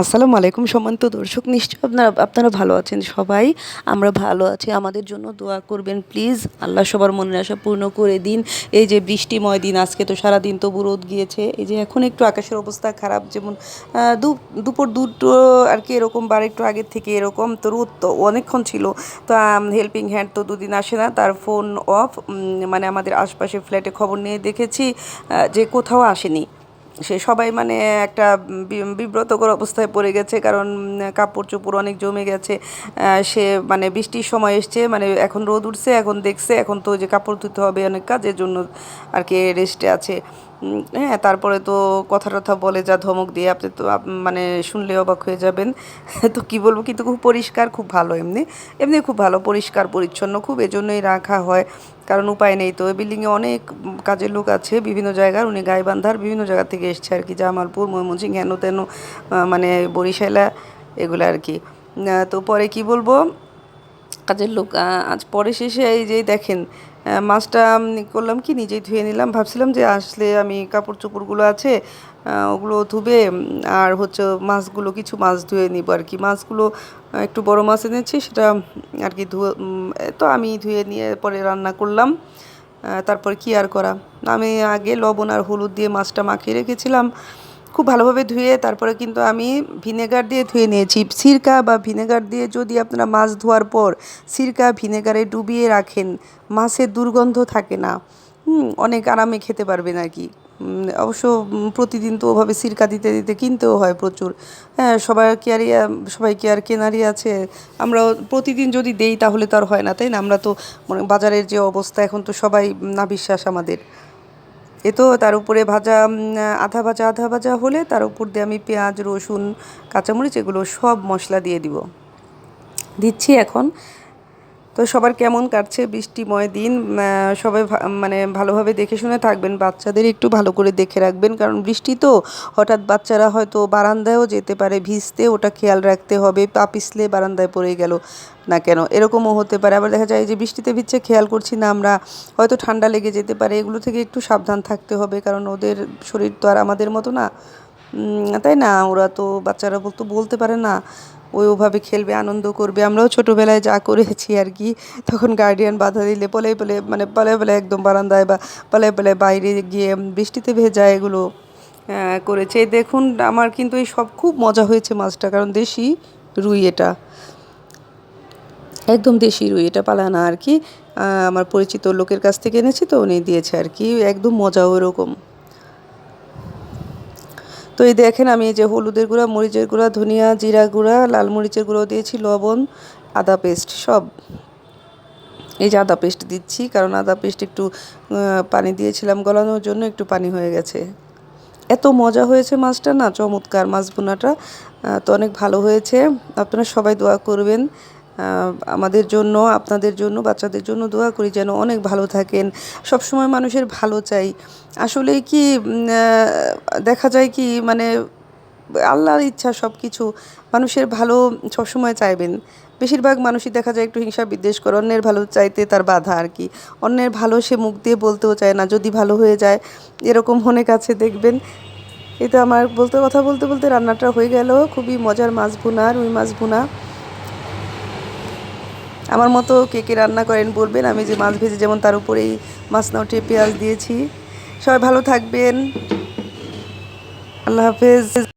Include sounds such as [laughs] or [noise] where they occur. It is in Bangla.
আসসালামু আলাইকুম সম্মানিত দর্শক, নিশ্চয়ই আপনারা আপনারা ভালো আছেন সবাই। আমরা ভালো আছি, আমাদের জন্য দোয়া করবেন প্লিজ। আল্লাহ সবার মনের আশা পূর্ণ করে দিন। এই যে বৃষ্টিময় দিন, আজকে তো সারা দিন তবু রোদ গিয়েছে। এই যে এখন একটু আকাশের অবস্থা খারাপ, যেমন দুপুর দুটো আর কি এরকম, বার একটু আগের থেকে এরকম, তো রোদ তো অনেকক্ষণ ছিল। তো হেল্পিং হ্যান্ড তো দুদিন আসে না, তার ফোন অফ মানে আমাদের আশপাশে ফ্ল্যাটে খবর নিয়ে দেখেছি যে কোথাও আসেনি। সে সবাই মানে একটা বিব্রতকর অবস্থায় পড়ে গেছে, কারণ কাপড় চোপড় অনেক জমে গেছে। সে মানে বৃষ্টির সময় এসছে মানে এখন রোদ উঠছে, এখন দেখছে, এখন তো যে কাপড় ধুতে হবে অনেক কাজের জন্য আর কি রেস্টে আছে। হ্যাঁ তারপরে তো কথা টথা বলে যা ধমক দিয়ে আপনি তো মানে শুনলে অবাক হয়ে যাবেন। [laughs] তো কি বলব, কিন্তু খুব পরিষ্কার, খুব ভালো এমনি। এমনি খুব ভালো, পরিষ্কার, পরিচ্ছন্ন, খুব এজন্যই রাখা হয়। কারণ উপায় নেই তো। বিল্ডিংয়ে অনেক কাজের লোক আছে বিভিন্ন জায়গার, উনি গাইবান্ধার বিভিন্ন জায়গা থেকে এসছে আর কি। জামালপুর ময়মনসিং হেন তেন মানে বরিশালা, এগুলো আর কি। তো পরে কি বলব কাজের লোক আজ পরে শেষে এই যে দেখেন মাছটা করলাম কি, নিজেই ধুয়ে নিলাম। ভাবছিলাম যে আসলে আমি কাপড় চোপড়গুলো আছে ওগুলো ধুবে, আর হচ্ছে মাছগুলো কিছু মাছ ধুয়ে নিব আর কি। মাছগুলো একটু বড় মাছ এনেছি, সেটা আর কি ধুয়ে তো আমি ধুয়ে নিয়ে পরে রান্না করলাম। তারপর কি আর করা? আমি আগে লবণ আর হলুদ দিয়ে মাছটা মাখিয়ে রেখেছিলাম। খুব ভালোভাবে ধুয়ে তারপরে কিন্তু আমি ভিনেগার দিয়ে ধুয়ে নিয়েছি। সিরকা বা ভিনেগার দিয়ে যদি আপনারা মাছ ধোয়ার পর সিরকা, ভিনেগারে ডুবিয়ে রাখেন মাছের দুর্গন্ধ থাকে না অনেক আরামে খেতে পারবেন আর কি। অবশ্য প্রতিদিন তো ওভাবে সিরকা দিতে দিতে কিনতেও হয় প্রচুর। হ্যাঁ সবার কি আর সবাই কি আর কেনারই আছে। আমরা প্রতিদিন যদি দেই তাহলে তো আর হয় না, তাই না? আমরা তো বাজারের যে অবস্থা এখন তো সবাই না বিশ্বাস আমাদের। এ তো তার উপরে ভাজা আধা ভাজা আধা ভাজা হলে তার উপর দিয়ে আমি পেঁয়াজ, রসুন, কাঁচামরিচ, এগুলো সব মশলা দিয়ে দিব। দিচ্ছি এখন তো সবার কেমন কাটছে বৃষ্টিময় দিন সবাই মানে ভালোভাবে দেখে শুনে থাকবেন, বাচ্চাদের একটু ভালো করে দেখে রাখবেন, কারণ বৃষ্টি তো হঠাৎ বাচ্চারা হয়তো বারান্দায়ও যেতে পারে, ভিজতে ওটা খেয়াল রাখতে হবে পা পিছলে বারান্দায় পড়ে গেল না কেন, এরকমও হতে পারে। আবার দেখা যায় যে বৃষ্টিতে ভিজছে, খেয়াল করছি না আমরা, হয়তো ঠান্ডা লেগে যেতে পারে, এগুলো থেকে একটু সাবধান থাকতে হবে, কারণ ওদের শরীর তো আর আমাদের মতো না। তাই না, ওরা তো বাচ্চারা বলতো বলতে পারে না ওই ওভাবে খেলবে, আনন্দ করবে। আমরাও ছোটোবেলায় যা করেছি আর কি, তখন গার্ডিয়ান বাধা দিলে পলে পলে মানে পলে পলে একদম বারান্দায় বা পলে পলে বাইরে গিয়ে বৃষ্টিতে ভেজা এগুলো করেছে। দেখুন, আমার কিন্তু এই সব খুব মজা হয়েছে মাছটা, কারণ দেশি রুই এটা। একদম দেশি রুই, এটা পালানা আর কি। আমার পরিচিত লোকের কাছ থেকে এনেছি তো উনি দিয়েছে আর কি, একদম মজা ওরকম। তো এই দেখেন আমি এই যে হলুদের গুঁড়া, মরিচের গুঁড়া, ধনিয়া জিরা গুঁড়া, লাল মরিচের গুঁড়ো দিয়েছি, লবণ, আদা পেস্ট, সব। এই যে আদা পেস্ট দিচ্ছি, কারণ আদা পেস্ট একটু পানি দিয়েছিলাম গলানোর জন্য, একটু পানি হয়ে গেছে। এত মজা হয়েছে মাছটা না, চমৎকার মাছ বোনাটা তো অনেক ভালো হয়েছে। আপনারা সবাই দোয়া করবেন। আমাদের জন্য, আপনাদের জন্য, বাচ্চাদের জন্য দোয়া করি যেন অনেক ভালো থাকেন। সব সময় মানুষের ভালো চাই। আসলে কি দেখা যায় কি মানে আল্লাহর ইচ্ছা সব কিছু মানুষের ভালো সবসময় চাইবেন। বেশিরভাগ মানুষই দেখা যায় একটু হিংসা বিদ্বেষ করে, অন্যের ভালো চাইতে তার বাধা আর কি। অন্যের ভালো সে মুখ দিয়ে বলতেও চায় না, যদি ভালো হয়ে যায়, এরকম অনেক আছে, দেখবেন। তো আমার বলতে, কথা বলতে বলতে রান্নাটা হয়ে গেল। খুবই মজার মাছ ভুনা, রুই মাছ ভুনা। আমার মতো কে কে রান্না করেন বলবেন, আমি যে মাছ ভেজে যেমন তার উপরেই মাছ না উঠে পেঁয়াজ দিয়েছি। সবাই ভালো থাকবেন। আল্লাহ হাফেজ।